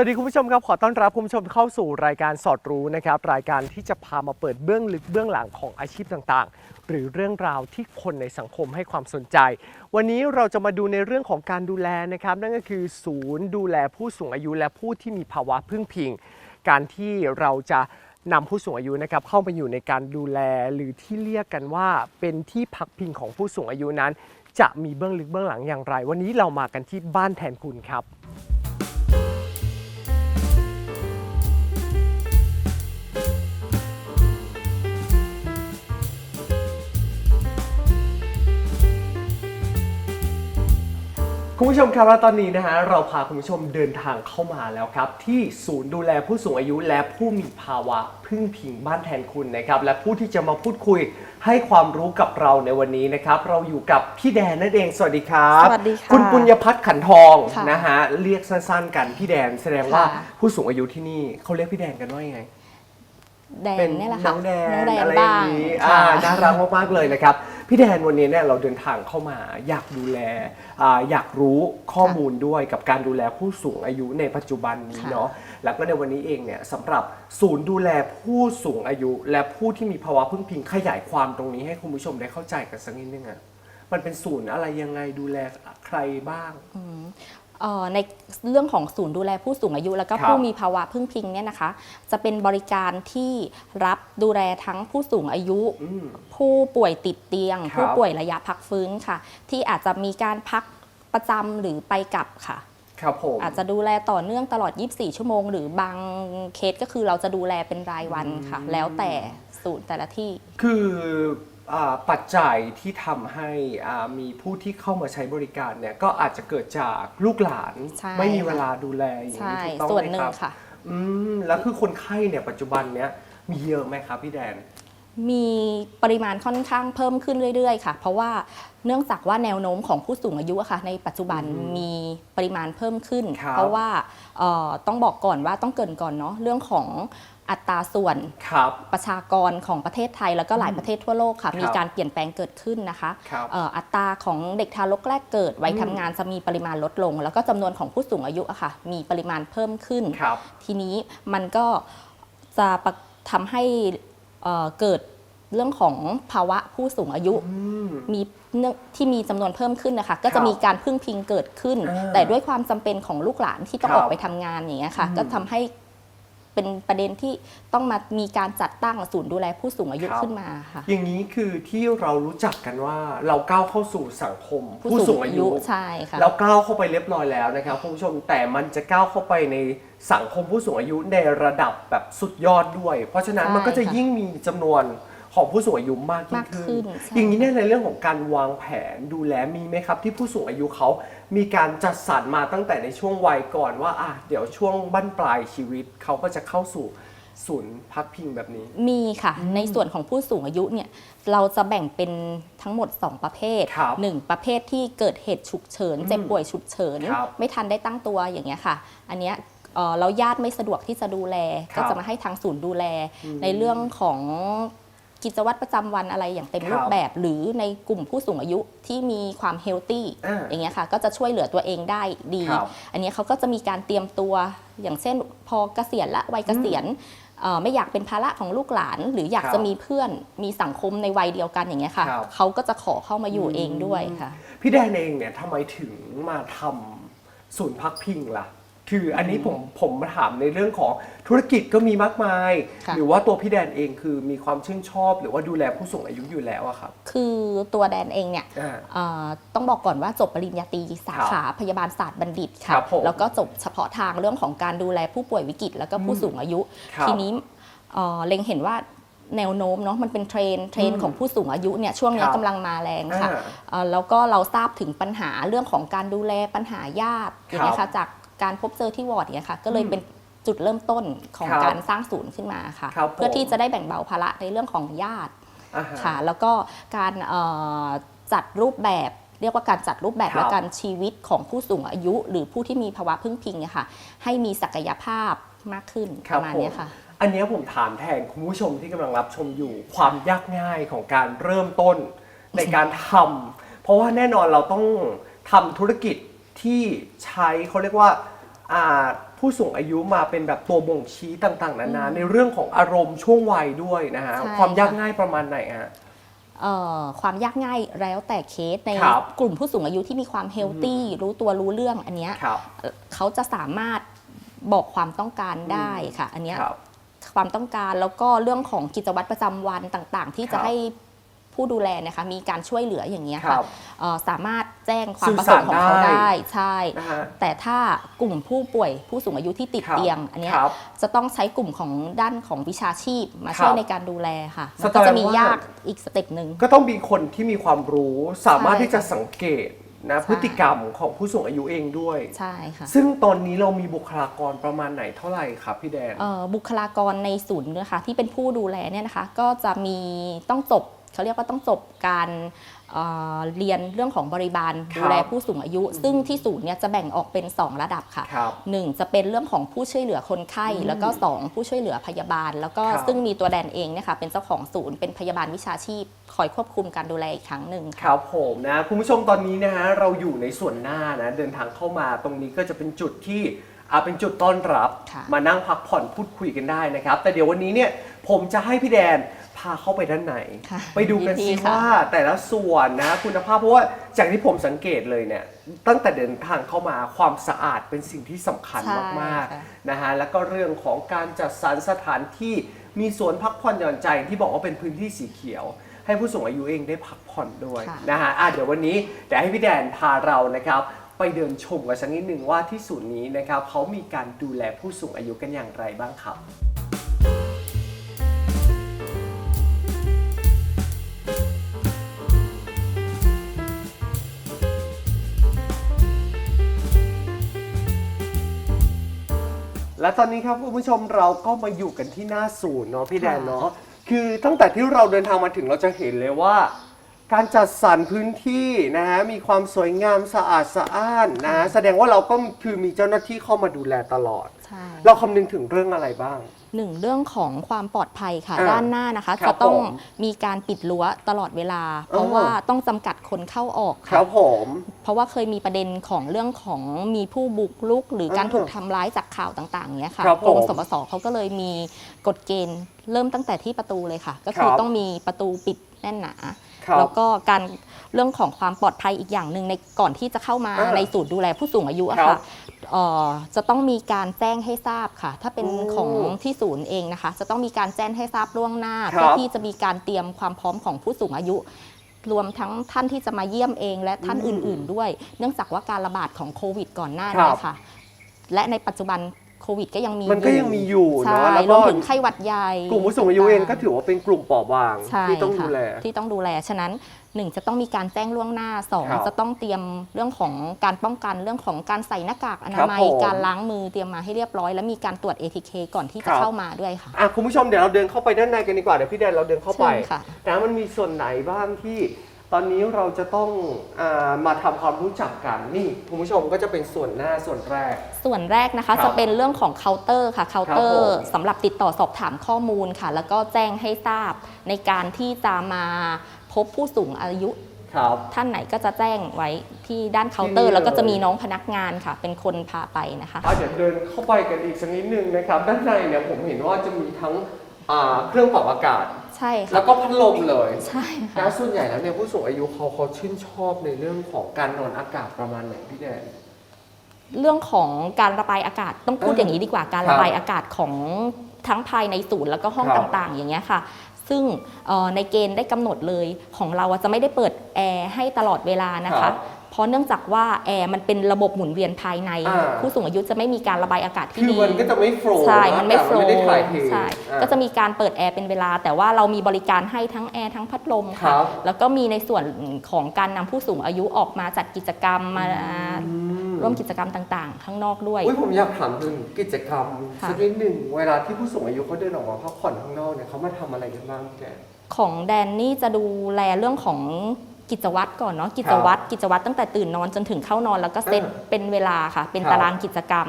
วัสดีคุณผู้ชมครับ ขอต้อนรับคุณผู้ชมเข้าสู่รายการสอดรู้นะครับ รายการที่จะพามาเปิดเบื้องลึกเบื้องหลังของอาชีพต่างๆ หรือเรื่องราวที่คนในสังคมให้ความสนใจ วันนี้เราจะมาดูในเรื่องของการดูแลนะครับ นั่นก็คือ ศูนย์ดูแลผู้สูงอายุและผู้ที่มีภาวะพึ่งพิง การที่เราจะนำผู้สูงอายุนะครับเข้ามาอยู่ในการดูแลหรือที่เรียกกันว่าเป็นที่พักพิงของผู้สูงอายุนั้น จะมีเบื้องลึกเบื้องหลังอย่างไร วันนี้เรามากันที่บ้านแทนคุณครับ คุณผู้ชมครับและตอนนี้นะฮะเราพาคุณผู้ชมเดินทางเข้ามาแล้วครับ ที่ศูนย์ดูแลผู้สูงอายุและผู้มีภาวะพึ่งพิงบ้านแทนคุณนะครับและผู้ที่จะมาพูดคุยให้ความรู้กับเราในวันนี้นะครับเราอยู่กับพี่แดนนั่นเองสวัสดีครับสวัสดีค่ะคุณปุญญพัฒน์ขันทองค่ะนะฮะเรียกสั้นๆ กันพี่แดนแสดงว่าค่ะ ผู้สูงอายุที่นี่เขาเรียกพี่แดนกันว่ายังไง แดเป็งนเนี่ยแหละน้ค่ะองแดนน้องแดนอะไรอย่าบ้างงนี้ค่ะอ่าน่ารักมากๆเลยนะครับ พี่แดนวันนี้เนี่ยเราเดินทางเข้ามาอยากดูแลอ่าอยากรู้ข้อมูลด้วยกับการดูแลผู้สูงอายุในปัจจุบันนี้ค่ะเนาะแล้วก็ในวันนี้เองเนี่ยสำหรับศูนย์ดูแลผู้สูงอายุ และผู้ที่มีภาวะพึ่งพิงขยายความตรงนี้ให้คุณผู้ชมได้เข้าใจกันสักนิดนึงอะมันเป็นศูนย์อะไรยังไงดูแลใครบ้างเอ่อ ในเรื่องของศูนย์ดูแลผู้สูงอายุ แล้วก็ครับผู้มีภาวะพึ่งพิงเนี่ยนะคะ จะเป็นบริการที่รับดูแลทั้งผู้สูงอายุอืมผู้ป่วยติดเตียงครับผู้ป่วยระยะพักฟื้นค่ะ ที่อาจจะมีการพักประจำหรือไปกลับค่ะครับผมอาจจะดูแลต่อเนื่องตลอด 24 ชั่วโมง หรือบางเคสก็คือเราจะดูแลเป็นรายวันค่ะ แล้วแต่ศูนย์แต่ละที่ คือ อาปัจจัยที่ทำให้อ่ามีผู้ที่เข้ามาใช้บริการเนี่ยก็อาจจะเกิดจากลูกหลานใช่ไม่มีค่ะเวลาดูแลอย่างใช่นี้ถูกต้องส่วนไหมหนึ่คงรับค่ะ อืมแล้วคือคนไข้เนี่ยปัจจุบันเนี้ยมีเยอะไหมครับพี่แดน มีปริมาณค่อนข้างเพิ่มขึ้นเรื่อยๆ ค่ะ เพราะว่าเนื่องจากว่าแนวโน้มของผู้สูงอายุอะค่ะ ในปัจจุบันอืมมีปริมาณเพิ่มขึ้น ครับเพราะว่าเอ่อต้องบอกก่อนว่าต้องเกรินก่อนเนาะเรื่องของอัตราส่วนครับประชากรของประเทศไทย แล้วก็หลายประเทศทั่วโลกค่ะ ครับ มีการเปลี่ยนแปลงเกิดขึ้นนะคะครับ เอ่ออัตราของเด็กทารกแรกเกิดวัยอืม ทำงานจะมีปริมาณลดลง แล้วก็จำนวนของผู้สูงอายุอะค่ะ มีปริมาณเพิ่มขึ้น ครับ ทีนี้มันก็จะประทำให้ เอ่อเกิดเรื่องของภาวะผู้สูงอายุอืมมีเนื่องที่มีจำนวนเพิ่มขึ้นนะคะ ก็ครัจะบมีการพึ่งพิงเกิดขึ้นอ่าแต่ด้วยความจำเป็นของลูกหลานที่ต้องครับออกไปทำงานอย่างเงี้ยค่ะอืมก็ทำให้ เป็นประเด็นที่ต้องมามีการจัดตั้งศูนย์ดูแลผู้สูงอายุครับขึ้นมาค่ะ อย่างนี้คือที่เรารู้จักกันว่าเราก้าวเข้าสู่สังคม ผู้สูงอายุใช่ค่ะแล้วก้าวเข้าไปเรียบร้อยแล้วนะครับคุณผู้ชมแต่มันจะก้าวเข้าไปในสังคมผู้สูงอายุในระดับแบบสุดยอดด้วย เพราะฉะนั้นใช่มันก็จะค่ะยิ่งมีจำนวน ของผู้สูงอายุมากยิ่งมากขึ้ขึ้นนใช่อย่างนี้เนี่ยในเรื่องของการวางแผนดูแลมีไหมครับ ที่ผู้สูงอายุเขามีการจัดสรรมาตั้งแต่ในช่วงวัยก่อนว่าอะเดี๋ยวช่วงบั้นปลายชีวิตเขาก็จะเข้าสู่ศูนย์พักพิงแบบนี้ มีค่ะ ในส่วนของผู้สูงอายุเนี่ยเราจะแบ่งเป็นทั้งหมด 2 ประเภทครับหนึ่งประเภทที่เกิดเหตุฉุกเฉินอืมเจ็บป่วยฉุกเฉินครับไม่ทันได้ตั้งตัวอย่างเงี้ยค่ะ อันเนี้ยเอ่อแล้วญาติไม่สะดวกที่จะดูแลครับก็จะมาให้ทางศูนย์ดูแลอืมในเรื่องของ กิจวัตรประจำวันอะไรอย่างเต็มครับรูปแบบ หรือในกลุ่มผู้สูงอายุที่มีความเฮลตี้อ่าอย่างเงี้ยค่ะ ก็จะช่วยเหลือตัวเองได้ดี ครับอันเนี้ยเขาก็จะมีการเตรียมตัวอย่างเช่น พอเกษียณละวัยเกษียณเอ่อไม่อยากเป็นภาระของลูกหลาน หรืออยากครับจะมีเพื่อนมีสังคมในวัยเดียวกันอย่างเงี้ยค่ะครับ เขาก็จะขอเข้ามาอยู่เองด้วยค่ะ พี่แดนเองเนี่ยทำไมถึงมาทำศูนย์พักพิงล่ะ คืออันนี้ผมผมมาถามในเรื่องของธุรกิจก็มีมากมาย ค่ะ หรือว่าตัวพี่แดนเองคือมีความชื่นชอบ หรือว่าดูแลผู้สูงอายุอยู่แล้วอะครับคือตัวแดนเองเนี่ยอ่า เอ่อต้องบอกก่อนว่าจบปริญญาตรีสาครับขาพยาบาลศาสตร์บัณฑิตครัค่ะบผมแล้วก็จบเฉพาะทางเรื่องของการดูแลผู้ป่วยวิกฤต แล้วก็ผู้สูงอายุ ครับทีนี้เอ่อเล็งเห็นว่าแนวโน้มเนาะมันเป็นเทรนด์เทรนอืด์มของผู้สูงอายุเนี่ยช่วงเนี้คยรับ กำลังมาแรงค่ะ อ่า เอ่อแล้วก็เราทราบถึงปัญหาเรื่องของการดูแลปัญหาญาติอย่างเงี้ยค่ะจาก การพบเจอที่วอร์ดเนี่ยค่ะ ก็เลยอืมเป็นจุดเริ่มต้นของครับการสร้างศูนย์ขึ้นมาค่ะ ครับผม เพื่อที่จะได้แบ่งเบาภาระในเรื่องของญาติอ่าฮะค่ะ แล้วก็การเอ่อจัดรูปแบบ เรียกว่าการจัดรูปแบบครับและการชีวิตของผู้สูงอายุ หรือผู้ที่มีภาวะพึ่งพิงเนี่ยค่ะ ให้มีศักยภาพมากขึ้นคปรับ ระมาณผมเนี้ยค่ะ อันเนี้ยผมถามแทนคุณผู้ชมที่กำลังรับชมอยู่ความยากง่ายของการเริ่มต้นในการทำเพราะว่าแน่นอนเราต้องทำธุรกิจ ที่ใช้เขาเรียกว่าอ่าผู้สูงอายุมาเป็นแบบตัวบ่งชี้ต่างๆ นานาในเรื่องของอารมณ์ช่วงวัยด้วยนะฮะใช่ความยากค่ะ ง่ายประมาณไหนฮะ เอ่อความยากง่ายแล้วแต่เคสในครับ กลุ่มผู้สูงอายุที่มีความเฮลตี้รู้ตัวรู้เรื่องอันเนี้ยครับเอ่อเขาจะสามารถบอกความต้องการได้ค่ะ อันเนี้ยครับ ความต้องการแล้วก็เรื่องของกิจวัตรประจำวันต่างๆ ที่ครัจะบ ให้ ผู้ดูแลนะคะมีการช่วยเหลืออย่างเงี้ยคค่ะรับ เอ่อสามารถแจ้งความสื่อประสสางรค์ของเขาได้ ได้ใช่ นะฮะ แต่ถ้ากลุ่มผู้ป่วยผู้สูงอายุที่ติดครับ เตียง อันเนี้ยครับ จะต้องใช้กลุ่มของด้านของวิชาชีพมาครับช่วยในการดูแลค่ะแสมันดงก็จะมีว่ายยากอีกสเต็ปหนึ่ง ก็ต้องมีคนที่มีความรู้สามารถใช่ที่จะสังเกตนะใช่ พฤติกรรมของผู้สูงอายุเองด้วย ใช่ค่ะ ซึ่งตอนนี้เรามีบุคลากรประมาณไหนเท่าไหร่ครับพี่แดน เอ่อบุคลากรในศูนย์นะคะที่เป็นผู้ดูแลเนี่ยนะคะ ก็จะมีต้องจบ เขาเรียกว่าต้องจบการเอ่อเรียนเรื่องของบริบาลครับดูแลผู้สูงอายุ ซึ่งที่ศูนย์เนี่ยจะแบ่งออกเป็น 2 ระดับค่ะครับหนึ่งจะเป็นเรื่องของผู้ช่วยเหลือคนไข้อืมแล้วก็ 2 ผู้ช่วยเหลือพยาบาล แล้วก็ครับ ซึ่งมีตัวแดนเองเนี่ยค่ะเป็นเจ้าของศูนย์เป็นพยาบาลวิชาชีพ คอยควบคุมการดูแลอีกครั้งหนึ่งคค่ะรับผมนะ คุณผู้ชมตอนนี้นะฮะเราอยู่ในส่วนหน้านะ เดินทางเข้ามาตรงนี้ก็จะเป็นจุดที่ อ่าเป็นจุดต้อนรับ ค่ะ มานั่งพักผ่อนพูดคุยกันได้นะครับ แต่เดี๋ยววันนี้เนี่ยผมจะให้พี่แดนพาเข้าไปด้านใน ค่ะไปดูกันยิสิดีค่ะ ว่าแต่ละส่วนนะคุณภาพเพราะว่าจากที่ผมสังเกตเลยเนี่ยตั้งแต่เดินทางเข้ามาความสะอาดเป็นสิ่งที่สำคัญใช่มากค่ะ ๆนะฮะแล้วก็เรื่องของการจัดสรรสถานที่มีสวนพักผ่อนหย่อนใจที่บอกว่าเป็นพื้นที่สีเขียว ให้ผู้สูงอายุเองได้พักผ่อนด้วยค่ะ นะฮะอะเดี๋ยววันนี้เดี๋ยวให้พี่แดนพาเรานะครับ ไปเดินชมกันสักนิดหนึ่งว่าที่ศูนย์นี้นะครับเขามีการดูแลผู้สูงอายุกันอย่างไรบ้างครับ และตอนนี้ครับคุณผู้ชมเราก็มาอยู่กันที่หน้าศูนย์เนาะพี่แดนเนาะคือตั้งแต่ที่เราเดินทางมาถึงเราจะเห็นเลยว่า การจัดสรรพื้นที่นะฮะมีความสวยงามสะอาดสะอ้านนะฮะแสดงว่าเราก็คือมีเจ้าหน้าที่เข้ามาดูแลตลอด ใช่ เราคำนึงถึงเรื่องอะไรบ้าง หนึ่งเรื่องของความปลอดภัยค่ะ อ่าด้านหน้านะคะ ครับจะต้องผมมีการปิดรั้วตลอดเวลา เพราะอ๋อว่าต้องจำกัดคนเข้าออกคค่ะ รับผม เพราะว่าเคยมีประเด็นของเรื่องของมีผู้บุกรุก หรือการอ่าถูกทำร้ายจากข่าวต่างๆเนี้ยค่ะครับกรมผมสปสเขาก็เลยมีกฎเกณฑ์เริ่มตั้งแต่ที่ประตูเลยค่ะ ก็คือครับ ต้องมีประตูปิดแน่นหนา ครับแล้วก็การเรื่องของความปลอดภัยอีกอย่างหนึ่งในก่อนที่จะเข้ามาอ่าในศูนย์ดูแลผู้สูงอายุอะครัค่ะบเอ่อจะต้องมีการแจ้งให้ทราบค่ะ ถ้าเป็นอืมของที่ศูนย์เองนะคะ จะต้องมีการแจ้งให้ทราบล่วงหน้าครับ เพื่อที่จะมีการเตรียมความพร้อมของผู้สูงอายุ รวมทั้งท่านที่จะมาเยี่ยมเองและท่านอืมอื่น ๆ ด้วย เนื่องจากว่าการระบาดของโควิดก่อนหน้าครันี้บค่ะ และในปัจจุบัน โควิดก็ยังมีมันก็ยังมีอยู่ใช่เนาะแล้วรก็วมถึงไข้หวัดใหญ่กลุ่มผู้สูงอายุเองก็ถือว่าเป็นกลุ่มเปราะบางใช่ที่ต้องค่ะดูแลที่ต้องดูแล ฉะนั้นหนึ่งจะต้องมีการแจ้งล่วงหน้าสองครับจะต้องเตรียมเรื่องของการป้องกันเรื่องของการใส่หน้ากากอนามัยครับผม การล้างมือเตรียมมาให้เรียบร้อย และมีการตรวจ ATK ก่อนที่คจะรับเข้ามาด้วยค่ะ อะคุณผู้ชมเดี๋ยวเราเดินเข้าไปด้านในกันดีกว่าเดี๋ยวพี่แดนเราเดินเข้าไปเชิญค่ะ นะมันมีส่วนไหนบ้างที่ ตอนนี้เราจะต้องอามาทำความรู้จักกันนี่คุณผู้ชมก็จะเป็นส่วนหน้าส่วนแรก ส่วนแรกนะคะครับจะเป็นเรื่องของเคาน์เตอร์ค่ะเคาน์เตอครับร์ผมสำหรับติดต่อสอบถามข้อมูลค่ะ แล้วก็แจ้งให้ทราบในการที่จะมาพบผู้สูงอายุ ครับ ท่านไหนก็จะแจ้งไว้ที่ด้านเคาน์เตอที่นี่ร์ แล้วก็จะเลยมีน้องพนักงานค่ะ เป็นคนพาไปนะคะอะเดี๋ยวเดินเข้าไปกันอีกสักนิดนึงนะครับ ด้านในเนี่ยผมเห็นว่าจะมีทั้ง อ่าเครื่องปรับอากาศ ใช่แล้ค่ะวก็พัดลมเลยใช่ค่ะ นะส่วนใหญ่แล้วเนี่ยผู้สูงอายุเขาเขาชื่นชอบในเรื่องของการนอนอากาศประมาณไหนพี่แดน เรื่องของการระบายอากาศต้องพูดเอออย่างนี้ดีกว่าการครับระบายอากาศของทั้งภายในศูนย์แล้วก็ห้องครับต่างๆ อย่างเงี้ยค่ะ ซึ่งเอ่อในเกณฑ์ได้กำหนดเลยของเราอะจะไม่ได้เปิดแอร์ให้ตลอดเวลานะครัคะบเพ ราะเนื่องจากว่าแอร์มันเป็นระบบหมุนเวียนภายใน อ่า ผู้สูงอายุจะไม่มีการระบายอากาศที่คือดี มันก็จะไม่โฟล์ใช่ มันไม่อากาศโฟล์ไม่ได้ถ่ายเทใช่ อ่า ก็จะมีการเปิดแอร์เป็นเวลา แต่ว่าเรามีบริการให้ทั้งแอร์ทั้งพัดลมครัค่ะบแล้วก็มีในส่วนของการนำผู้สูงอายุออกมาจัดกิจกรรมมาอืมร่วมกิจกรรมต่างๆ ข้างนอกด้วย อุ้ยผมอยากถามถึงกิจกรรมค่ะ สักนิดหนึ่งเวลาที่ผู้สูงอายุเขาเดินออกมาพักผ่อนข้างนอกเนี่ยเขามาทำอะไรกันบ้างแก ของแดนนี่จะดูแลเรื่องของ กิจวัตรก่อนเนาะกิจวัตรกิจวัตรตั้งแต่ตื่นนอนจนถึงเข้านอนแล้วก็เซตอ่าเป็นเวลาค่ะ เป็นครับตารางกิจกรรม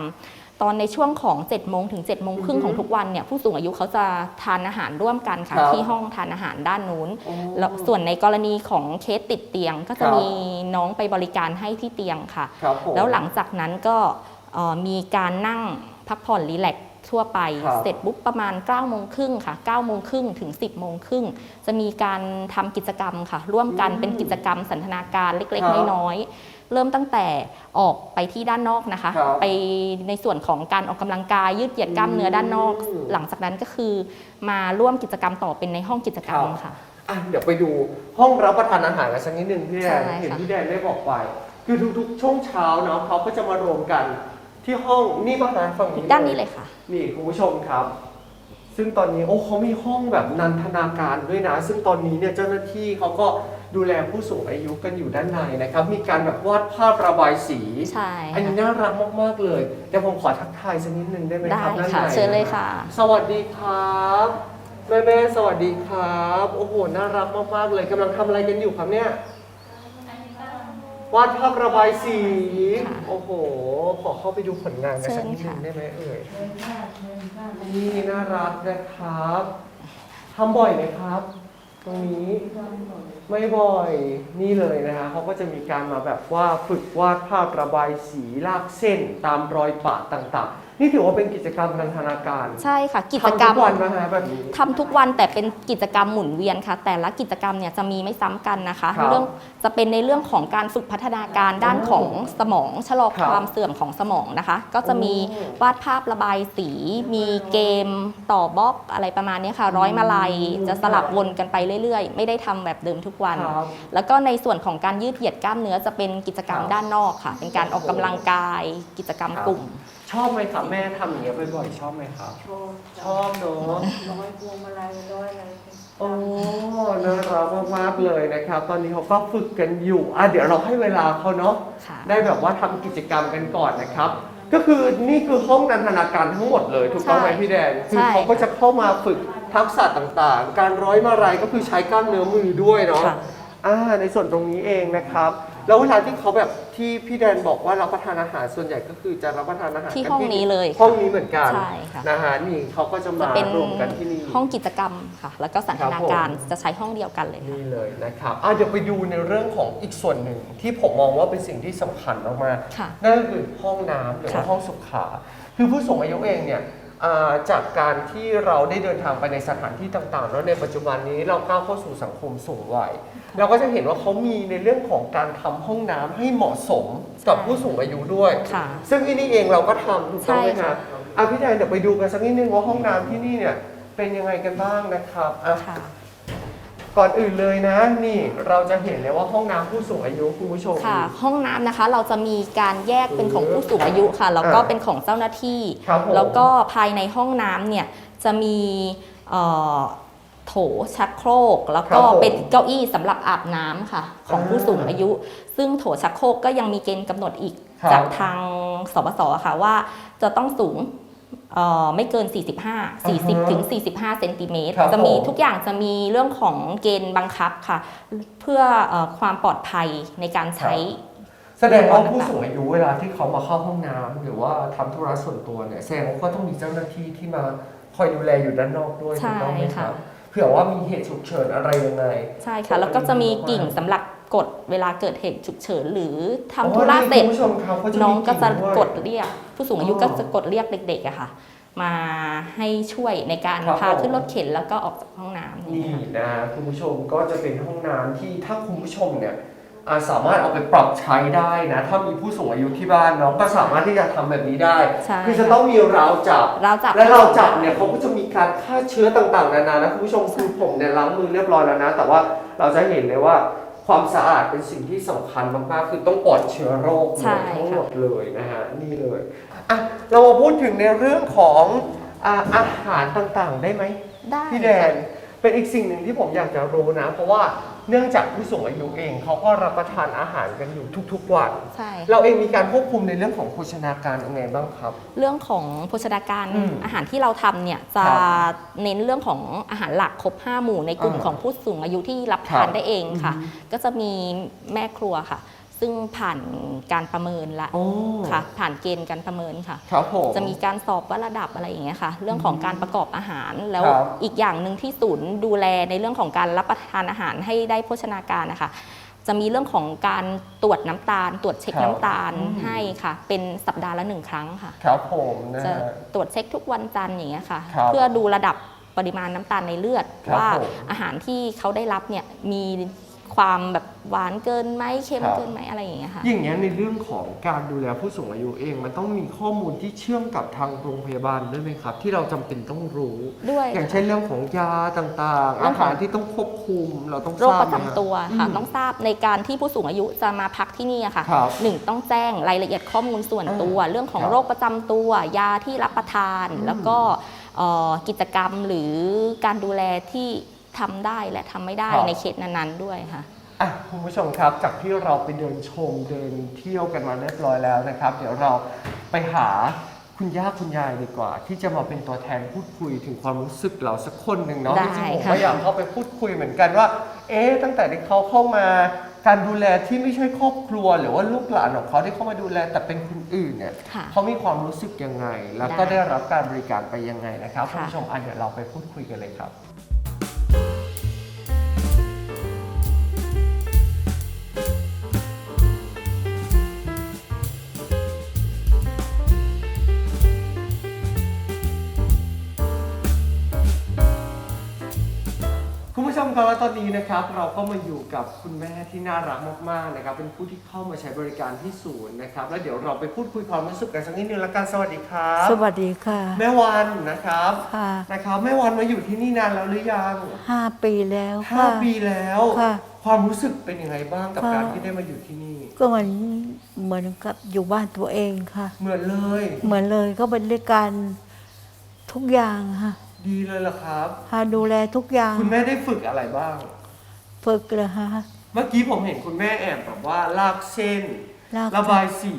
ตอนในช่วงของ7จ็ดโมงถึง7จ็ดโมงครึ่งอือฮึของทุกวันเนี่ยผู้สูงอายุเขาจะทานอาหารร่วมกันค่ะครับที่ห้องทานอาหารด้านนู้นโอ้แล้วส่วนในกรณีของเคสติดเตียง ก็คจะรับมีน้องไปบริการให้ที่เตียงค่ะครับผมแล้วหลังจากนั้นก็เอ่อมีการนั่งพักผ่อนรีแลกซ์ ทั่วไปครับเสร็จปุ๊บประมาณ9ก้าโมงครึ่งค่ะ9ก้าโมงครึ่งถึง 10บโมงครึ่งจะมีการทำกิจกรรมค่ะ ร่วมกันอืมเป็นกิจกรรมสันทนาการเล็กครับๆน้อยๆเริ่มตั้งแต่ออกไปที่ด้านนอกนะคะครับไปในส่วนของการออกกำลังกายยืดเหยียดกล้ามเนื้อด้านนอกอืมหลังจากนั้นก็คือ มาร่วมกิจกรรมต่อเป็นในห้องกิจกรรมครับค่ะอะเดี๋ยวไปดูห้องรับประทานอาหารกันสักนิดหนึ่งพี่แดใช่นค่ะเห็นพี่แดนได้บอกไป คือทุกๆ ช่วงเช้าเนาะเขาก็จะมารวมกัน ที่ห้องนี่ป่ะนะฝั่งนี้ด้านนี้เลยค่ะ นี่คุณผู้ชมครับ ซึ่งตอนนี้โอ้เขามีห้องแบบนันทนาการด้วยนะ ซึ่งตอนนี้เนี่ยเจ้าหน้าที่เขาก็ดูแลผู้สูงอายุกันอยู่ด้านในนะครับ มีการแบบวาดภาพระบายสี ใช่อันนี้ค่ะน่ารักมากๆเลยเดี๋ยวผมขอทักทายสักนิดนึงได้ไหมได้ครับด้านค่ะในเชิญเลยค่ะ สวัสดีครับแม่แม่ๆสวัสดีครับ โอ้โหน่ารักมากๆเลยกำลังทำอะไรกันอยู่ครับเนี่ย วาดภาพระบายสี ค่ะโอ้โห ขอเข้าไปดูผลงานกันสักนิดนึงเชิญค่ะ ได้ไหมเอ่ย นี่น่ารักนะครับทำบ่อยไหมครับ ตรงนี้ ไม่บ่อย นี่เลยนะฮะเขาก็จะมีการมาแบบว่าฝึกวาดภาพระบายสีลากเส้นตามรอยปะต่างๆ นี่ถือว่าเป็นกิจกรรมนันทนาการใช่ค่ะ กิจกรรมทำทุกวันนะฮะแบบนี้ ทำทุกวันแต่เป็นกิจกรรมหมุนเวียนค่ะ แต่ละกิจกรรมเนี่ยจะมีไม่ซ้ำกันนะคะ ครับเรื่องจะเป็นในเรื่องของการฝึกพัฒนาการด้านโอ้ของสมองชะลอครับความเสื่อมของสมองนะคะ ก็จะมีโอ้วาดภาพระบายสี มีเกมต่อบล็อกอะไรประมาณเนี้ยค่ะ ร้อยมาลัยอืม จะสลับวนกันไปเรื่อยๆ ไม่ได้ทำแบบเดิมทุกวัน ครับ แล้วก็ในส่วนของการยืดเหยียดกล้ามเนื้อจะเป็นกิจกรรมครับด้านนอกค่ะ เป็นการออกกำลังกาย กิจกรรมครับ กลุ่ม ชอบไหมครับแม่ทำอย่างเงี้ยบ่อยๆชอบไหมครับ โชว์ชอบเนอะร้อยพวงมาลัยร้อยอะไรโอ้น่ารักมากๆเลยนะครับ ตอนนี้เขาก็ฝึกกันอยู่อะเดี๋ยวเราให้เวลาเขาเนาะ ค่ะ ได้แบบว่าทำกิจกรรมกันก่อนนะครับ ก็คือนี่คือห้องนันทนาการทั้งหมดเลย ถูกต้องไหมใช่พี่แดน คือใช่ เขาก็จะเข้ามาฝึกทักษะต่างๆ การร้อยมาลัยก็คือใช้กล้ามเนื้อมือด้วยเนาะ ค่ะ อ่าในส่วนตรงนี้เองนะครับ แล้วเวลาที่เขาแบบ ที่พี่แดนบอกว่ารับประทานอาหารส่วนใหญ่ก็คือจะรับประทานอาหารที่กัห้องนี้เลยห้องนี้เหมือนกันใช่ค่ะนะฮะนี่เขาก็จะจะมาเป็นรวมกันที่นี่ ห้องกิจกรรมค่ะ แล้วก็สันทนาการครับผมจะใช้ห้องเดียวกันเลยค่ะ นี่เลยนะครับอะเดี๋ยวไปดูในเรื่องของอีกส่วนหนึ่งที่ผมมองว่าเป็นสิ่งที่สำคัญมากๆค่ะนั่นก็คือห้องน้ำหรือว่าค่ะห้องสุขา คือผู้สูงอายุเองเนี่ยอ่า จากการที่เราได้เดินทางไปในสถานที่ต่างๆ แล้วในปัจจุบันนี้เราก้าวเข้าสู่สังคมสูงวัยเราก็จะเห็นว่าเขามีในเรื่องของการทำห้องน้ำให้เหมาะสมกับผู้สูงอายุด้วยค่ะซึ่งที่นี่เองเราก็ทำถูกต้องไหมใช่คะค่ะอะพี่แดนเดี๋ยวไปดูกันสักนิดนึงว่าห้องน้ำที่นี่เนี่ยเป็นยังไงกันบ้างนะครับอะค่ะ ก่อนอื่นเลยนะ นี่เราจะเห็นเลยว่าห้องน้ำผู้สูงอายุคุณผู้ชม ค่ะ ห้องน้ำนะคะเราจะมีการแยกเป็นของผู้สูงอายุค่ะแล้วก็อ่าเป็นของเจ้าหน้าที่ ครับผมแล้วก็ภายในห้องน้ำเนี่ยจะมีเอ่อโถชักโครก แล้วก็เป็นเก้าอี้สำหรับอาบน้ำค่ะ ของผู้สูงอายุ ซึ่งโถชักโครกก็ยังมีเกณฑ์กำหนดอีกครับ จากทางสบสค่ะว่าจะต้องสูงเอ่อ ไม่เกิน 45 40ถึง45 เซนติเมตรครับจะมีผมทุกอย่างจะมีเรื่องของเกณฑ์บังคับค่ะ เพื่อเอ่อความปลอดภัยในการใช้ แสดงว่าผู้สูงอายุเวลาที่เขามาเข้าห้องน้ำหรือว่าทำธุระส่วนตัวเนี่ยแสดงว่าก็ต้องมีเจ้าหน้าที่ที่มาคอยดูแลอยู่ด้านนอกด้วยใช่ถูกต้องไหมคค่ะรับเผื่อว่ามีเหตุฉุกเฉินอะไรยังไง ใช่ค่ะ แล้วก็จะมีกิ่งสำหรับ กดเวลาเกิดเหตุฉุกเฉิน หรือทำธุระอ๋อเสร็จคุณผู้ชมครับเขาจะมีน้องก็จะงด้วยกดเรียก ผู้สูงอายุอ๋อก็จะกดเรียกเด็กๆอะค่ะ มาให้ช่วยในการครับพาผมขึ้นรถเข็นแล้วก็ออกจากห้องน้ำอย่างนี่เงี้ยค่ะนะคุณผู้ชมก็จะเป็นห้องน้ำที่ถ้าคุณผู้ชมเนี่ยอ่าสามารถเอาไปปรับใช้ได้นะ ถ้ามีผู้สูงอายุที่บ้านเนาะก็สามารถที่จะทำแบบนี้ได้ใช่คือจะต้องมีราวจับราวจับและเราจับเนี่ยเขาก็จะมีการฆ่าเชื้อต่างๆ นานานะคุณผู้ชมคือผมเนี่ยล้างมือเรียบร้อยแล้วนะ แต่ว่าเราจะเห็นเลยว่า ความสะอาดเป็นสิ่งที่สำคัญมากๆ คือต้องปลอดเชื้อโรคใช่ทั้งค่ะ หมดเลยนะฮะนี่เลยอะเรามาพูดถึงในเรื่องของอ่าอาหารต่างๆ ได้ไหม ได้พี่แดน เป็นอีกสิ่งหนึ่งที่ผมอยากจะรู้นะ เพราะว่า เนื่องจากผู้สูงอายุเองเขาก็รับประทานอาหารกันอยู่ทุกๆวัน ใช่เราเองมีการควบคุมในเรื่องของโภชนาการยังไงบ้างครับ เรื่องของโภชนาการอืมอาหารที่เราทำเนี่ยจะครับเน้นเรื่องของอาหารหลักครบ 5 หมู่ในกลุ่มอ่าของผู้สูงอายุที่รับครับทานได้เองค่ะอือฮึก็จะมีแม่ครัวค่ะ ซึ่งผ่านการประเมินละโอ้ค่ะ ผ่านเกณฑ์การประเมินค่ะ ครับผม จะมีการสอบว่าระดับอะไรอย่างเงี้ยค่ะ เรื่องของการประกอบอาหารแล้วครับ อีกอย่างหนึ่งที่ศูนย์ดูแลในเรื่องของการรับประทานอาหารให้ได้โภชนาการนะคะ จะมีเรื่องของการตรวจน้ำตาล ตรวจเช็คครับน้ำตาลอืมให้ค่ะ เป็นสัปดาห์ละหนึ่งครั้งค่ะ ครับผมนะจะฮะ ตรวจเช็คทุกวันจันทร์อย่างเงี้ยค่ะ ครับเพื่อดูระดับปริมาณน้ำตาลในเลือด ครับว่าผมอาหารที่เขาได้รับเนี่ยมี ความแบบหวานเกินไหมเค็มครับ เกินไหมอะไรอย่างเงี้ยค่ะ อย่างนี้ยในเรื่องของการดูแลผู้สูงอายุเอง มันต้องมีข้อมูลที่เชื่อมกับทางโรงพยาบาลด้วยไหมครับ ที่เราจำเป็นต้องรู้ ด้วย อย่างเช่นเรื่องของยาต่างๆ เรื่อาองของ หารที่ต้องควบคุมเราต้องโรคทาปบระไหมจำฮตัวค่ะมต้องทราบในการที่ผู้สูงอายุจะมาพักที่นี่อะค่ะครับหนึ่งต้องแจ้งรายละเอียดข้อมูลส่วนตัวอ่าเรื่องของครับโรคประจำตัว ยาที่รับประทาน อืมแล้วก็เอ่อกิจกรรมหรือการดูแลที่ ทำได้และทำไม่ได้ในเขตนั้นๆด้วยค่ะ อะคุณผู้ชมครับจากที่เราไปเดินชมเดินเที่ยวกันมาเรียบร้อยแล้วนะครับ เดี๋ยวเราไปหาคุณย่าคุณยายดีกว่า ที่จะมาเป็นตัวแทนพูดคุยถึงความรู้สึกเราสักคนหนึ่งเนาะได้จริงๆผมค่ะ ก็อยากเข้าไปพูดคุยเหมือนกันว่า เอ๊ะตั้งแต่ที่เขาเข้ามาการดูแลที่ไม่ใช่ครอบครัว หรือว่าลูกหลานของเขาที่เข้ามาดูแลแต่เป็นคนอื่นเนี่ยค่ะ เขามีความรู้สึกยังไง แล้วก็ได้ได้รับการบริการไปยังไงนะครับคุณค่ะ ผู้ชมอันเดี๋ยวเราไปพูดคุยกันเลยครับ คุณผู้ชมครับและตอนนี้นะครับเราก็มาอยู่กับคุณแม่ที่น่ารักมากๆนะครับ เป็นผู้ที่เข้ามาใช้บริการที่ศูนย์นะครับ แล้วเดี๋ยวเราไปพูดคุยความรู้สึกกันสักนิดนึงแล้วกันสวัสดีครับสวัสดีค่ะ แม่วันนะครับค่ะนะครับแม่วันมาอยู่ที่นี่นานแล้วหรือยังห้าปีแล้วห้าค่ะ ปีแล้วค่ะ ความรู้สึกเป็นยังไงบ้างกับค่ะการที่ได้มาอยู่ที่นี่ ก็เหมือนเหมือนกับอยู่บ้านตัวเองค่ะ เหมือนเลย เหมือนเลยก็เป็นด้วยกันทุกอย่างค่ะ ดีเลยล่ะครับหาดูแลทุกอย่างคุณแม่ได้ฝึกอะไรบ้าง ฝึกเลยค่ะเมื่อกี้ผมเห็นคุณแม่แอบแบบว่าลากเส้น ลากระบายสี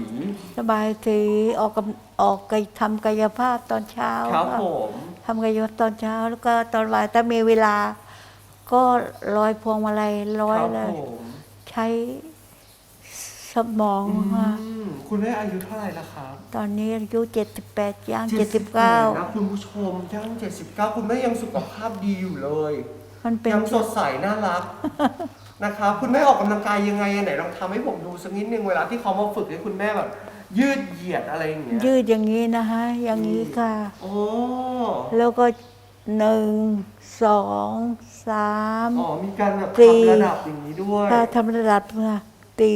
ระบายสีออกกำออกกายทำกายภาพตอนเช้าครับค่ะผม ทำกายภาพตอนเช้า แล้วก็ตอนบ่ายถ้ามีเวลา ก็ร้อยพวงมาลัยร้อยครับเลย ผม ใช้ สมองค่ะ อืมคุณแม่อายุเท่าไหร่ละครับตอนนี้อายุ 78ย่าง78 79 นะคุณผู้ชมย่าง79 คุณแม่ยังสุขภาพดีอยู่เลย มันเป็นยังสดใสน่ารัก นะครับคุณแม่ออกกำลังกายยังไงอะไหนลองทำให้ผมดูสักนิดนึงเวลาที่เขามาฝึกให้คุณแม่แบบ ยืดเหยียดอะไรอย่างเงี้ยยืดอย่างนี้นะคะ อย่างนี้ค่ะ โอ้แล้วก็หนึ่งสองสาม อ๋อมีการแบบสี่ ทำระดับอย่างนี้ด้วย ถ้าทำระดับค่ะตี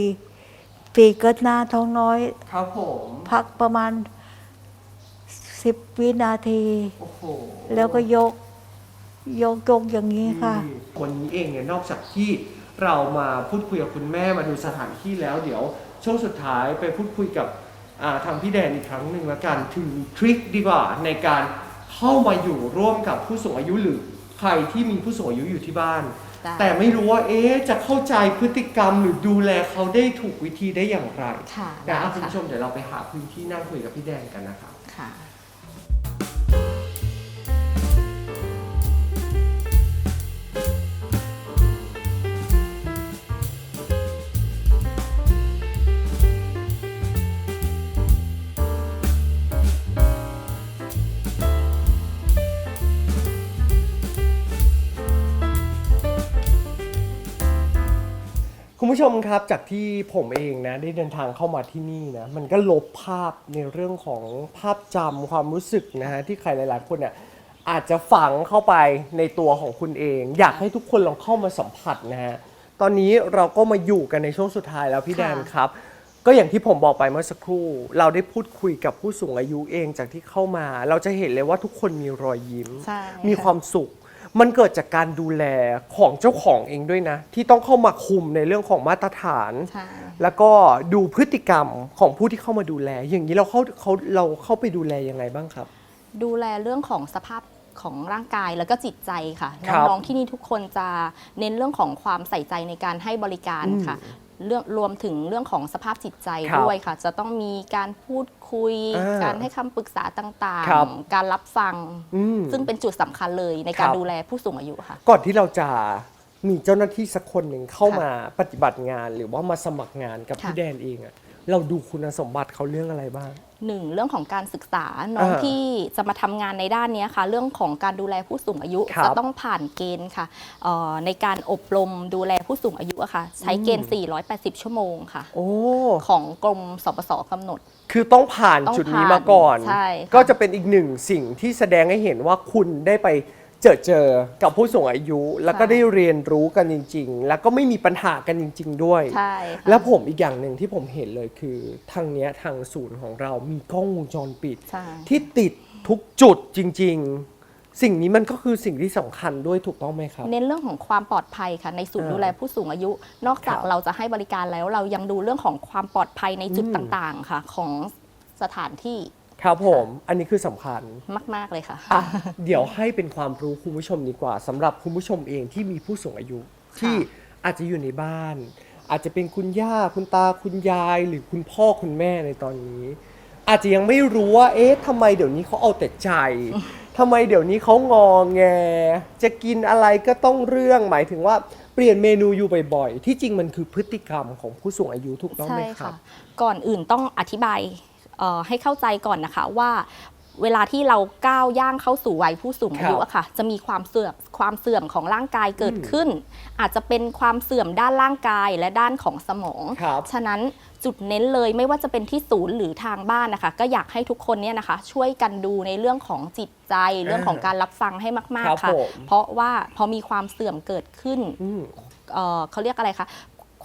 ตีก็หน้าท้องน้อย ครับผม พักประมาณสิบวินาที โอ้โหแล้วก็ยก ยกยกอย่างนี้ค่ะ อืมวันนี้เองเนี่ยนอกจากที่เรามาพูดคุยกับคุณแม่มาดูสถานที่แล้ว เดี๋ยวช่วงสุดท้ายไปพูดคุยกับอ่าทางพี่แดนอีกครั้งหนึ่งแล้วกันถึงทริคดีกว่าในการเข้ามาอยู่ร่วมกับผู้สูงอายุหรือใครที่มีผู้สูงอายุอยู่ที่บ้าน ได้ แต่ไม่รู้ว่าเอ๊ะจะเข้าใจพฤติกรรมหรือดูแลเขาได้ถูกวิธีได้อย่างไรค่ะนะได้คุณค่ะ ผู้ชมเดี๋ยวเราไปหาพื้นที่นั่งคุยกับพี่แดนกันนะครับค่ะ ผู้ชมครับจากที่ผมเองนะได้เดินทางเข้ามาที่นี่นะมันก็ลบภาพในเรื่องของภาพจำความรู้สึกนะฮะที่ใครหลายๆคนเนี่ยอาจจะฝังเข้าไปในตัวของคุณเอง อยากให้ทุกคนลองเข้ามาสัมผัสนะฮะตอนนี้เราก็มาอยู่กันในช่วงสุดท้ายแล้วพี่แดค่ะนครับ ก็อย่างที่ผมบอกไปเมื่อสักครู่ เราได้พูดคุยกับผู้สูงอายุเองจากที่เข้ามา เราจะเห็นเลยว่าทุกคนมีรอยยิ้ม ใช่มีค่ะ ความสุข มันเกิดจากการดูแลของเจ้าของเองด้วยนะ ที่ต้องเข้ามาคุมในเรื่องของมาตรฐาน ใช่ แล้วก็ดูพฤติกรรมของผู้ที่เข้ามาดูแล อย่างนี้เราเข้าเขาเราเข้าไปดูแลยังไงบ้างครับ ดูแลเรื่องของสภาพของร่างกายแล้วก็จิตใจค่ะ ครับน้องๆที่นี่ทุกคนจะเน้นเรื่องของความใส่ใจในการให้บริการค่ะ เรื่องรวมถึงเรื่องของสภาพจิตใจครับด้วยค่ะ จะต้องมีการพูดคุย อ่าการให้คำปรึกษาต่างครับๆ การรับฟัง อืมซึ่งเป็นจุดสำคัญเลยในการครับ ดูแลผู้สูงอายุค่ะ ก่อนที่เราจะมีเจ้าหน้าที่สักคนหนึ่งเข้าค่ะมาปฏิบัติงาน หรือว่ามาสมัครงานกับค่ะ พี่แดนเองอะ เราดูคุณสมบัติเขาเรื่องอะไรบ้าง หนึ่งเรื่องของการศึกษาน้องอ่าที่จะมาทำงานในด้านเนี้ยค่ะ เรื่องของการดูแลผู้สูงอายุครับ จะต้องผ่านเกณฑ์ค่ะเอ่อในการอบรมดูแลผู้สูงอายุอะค่ะ ใช้เกณฑ์ 480 ชั่วโมงค่ะ โอ้ ของกรมสปสกำหนด คือต้องผ่านต้องจุดนี้ผ่านมาก่อนใช่ค่ะก็จะเป็นอีกหนึ่งสิ่งที่แสดงให้เห็นว่าคุณได้ไป เจอเจอกับผู้สูงอายุ แล้วก็ได้เรียนรู้กันจริง ๆ แล้วก็ไม่มีปัญหากันจริง ๆ ด้วย ใช่ค่ะแล้วผมอีกอย่างหนึ่งที่ผมเห็นเลยคือทางเนี้ยทางศูนย์ของเรามีกล้องวงจรปิด ใช่ ที่ติดทุกจุดจริง ๆ สิ่งนี้มันก็คือสิ่งที่สำคัญด้วยถูกต้องไหมครับ เน้นเรื่องของความปลอดภัยค่ะ ในศูนย์อ่าดูแลผู้สูงอายุ นอกจากครับเราจะให้บริการแล้วเรายังดูเรื่องของความปลอดภัยในจุดอืม ต่างๆค่ะ ของสถานที่ ครับผมอันนี้คือสำคัญ มาก ๆ เลยค่ะ อะเดี๋ยวให้เป็นความรู้คุณผู้ชมดีกว่าสำหรับคุณผู้ชมเองที่มีผู้สูงอายุ ที่อาจจะอยู่ในบ้าน อาจจะเป็นคุณย่าคุณตาคุณยาย หรือคุณพ่อคุณแม่ในตอนนี้ อาจจะยังไม่รู้ว่า เอ๊ะทำไมเดี๋ยวนี้เขาเอาแต่ใจทำไมเดี๋ยวนี้เขางอแง จะกินอะไรก็ต้องเรื่องหมายถึงว่าเปลี่ยนเมนูอยู่บ่อยๆ ที่จริงมันคือพฤติกรรมของผู้สูงอายุถูกต้องใช่ไหมครัค่ะ บ ก่อนอื่นต้องอธิบายเอ่อ ให้เข้าใจก่อนนะคะว่าเวลาที่เราก้าวย่างเข้าสู่วัยผู้สูงอายุครับอะค่ะ จะมีความเสื่อมความเสื่อมของร่างกายเกิดอืมขึ้น อาจจะเป็นความเสื่อมด้านร่างกายและด้านของสมองครับฉะนั้นจุดเน้นเลยไม่ว่าจะเป็นที่ศูนย์หรือทางบ้านนะคะ ก็อยากให้ทุกคนเนี่ยนะคะ ช่วยกันดูในเรื่องของจิตใจเรื่องของการรับฟังให้มากครับๆค่ะผมเพราะว่าพอมีความเสื่อมเกิดขึ้นอืมเอ่อเขาเรียกอะไรคะ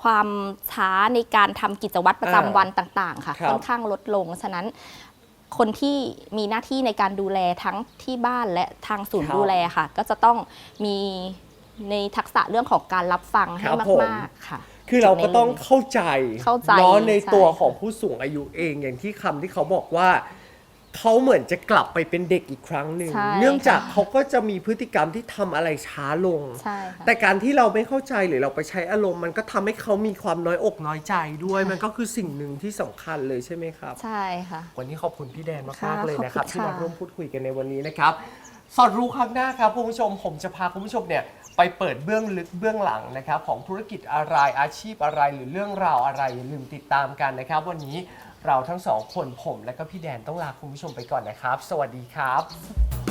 ความช้าในการทำกิจวัตรประจำวันต่าง ๆ ค่ะ ครับ ค่อนข้างลดลง ฉะนั้นคนที่มีหน้าที่ในการดูแลทั้งที่บ้านและทางศูนย์ดูแลค่ะ ก็จะต้องมีในทักษะเรื่องของการรับฟังให้ครับผม มาก ๆ ค่ะ คือเราก็ต้องเข้าใจเข้าใจเนาะในใช่ตัวของผู้สูงอายุเองอย่างที่คำที่เขาบอกว่า เขาเหมือนจะกลับไปเป็นเด็กอีกครั้งหนึ่ง ใช่เนื่องจากค่ะเขาก็จะมีพฤติกรรมที่ทำอะไรช้าลง ใช่ค่ะ แต่การที่เราไม่เข้าใจหรือเราไปใช้อารมณ์ มันก็ทำให้เขามีความน้อยอกน้อยใจด้วย มันก็คือสิ่งหนึ่งที่สำคัญเลยใช่ไหมครับ ใช่ค่ะ วันนี้ขอบคุณพี่แดนมากค่ะๆเลยนะครับ ขอบคุณที่มาค่ะร่วมพูดคุยกันในวันนี้นะครับ สอดรู้ครั้งหน้าครับคุณผู้ชมผมจะพาคุณผู้ชมเนี่ยไปเปิดเบื้องลึกเบื้องหลังนะครับ ของธุรกิจอะไรอาชีพอะไรหรือเรื่องราวอะไรอย่าลืมติดตามกันนะครับ วันนี้ เราทั้งสองคนผมและก็พี่แดนต้องลาคุณผู้ชมไปก่อนนะครับ สวัสดีครับ